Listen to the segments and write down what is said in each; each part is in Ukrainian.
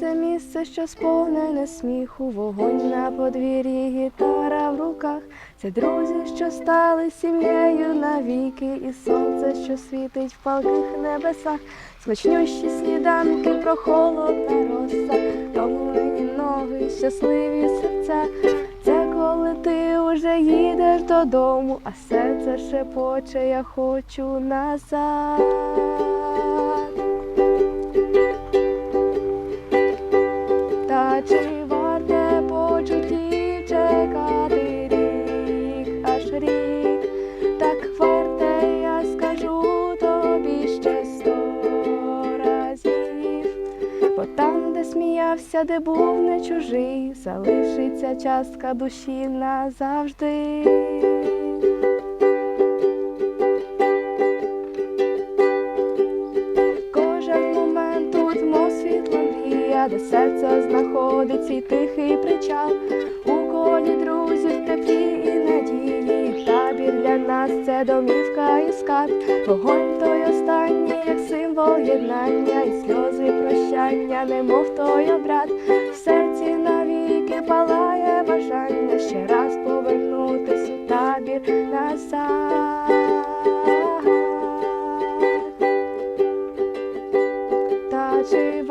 це місце, що сповнене сміху, вогонь на подвір'ї, гітара в руках. Це друзі, що стали сім'єю навіки, і сонце, що світить в палких небесах, смачнющі сніданки, прохолодна роса, втомлені ноги, щасливі серця. Це коли ти уже їдеш додому, а серце шепоче, я хочу назад. Так варте, я скажу тобі ще сто разів. Бо там, де сміявся, де був не чужий, залишиться частка душі назавжди. Кожен момент тут мов світла мрія, де серце знаходить свій тихий причал. У колі друзів теплі нас це домівка і скат. Вогонь той останній, як символ єднання, і сльози прощання, немов той обряд. В серці навіки палає бажання ще раз повернутись у табір назад. Та чи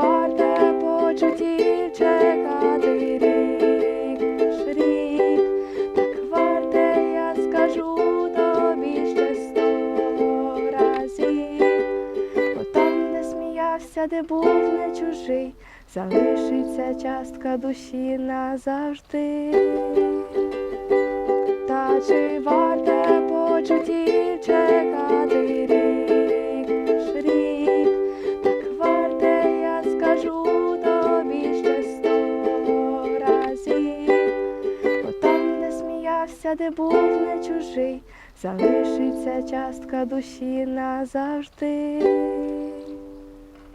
сміявся, де був не чужий, залишиться частка душі назавжди. Та чи варте почуттів чекати рік, рік, так варте, я скажу тобі ще сто разів, бо там, де сміявся, де був не чужий, залишиться частка душі назавжди.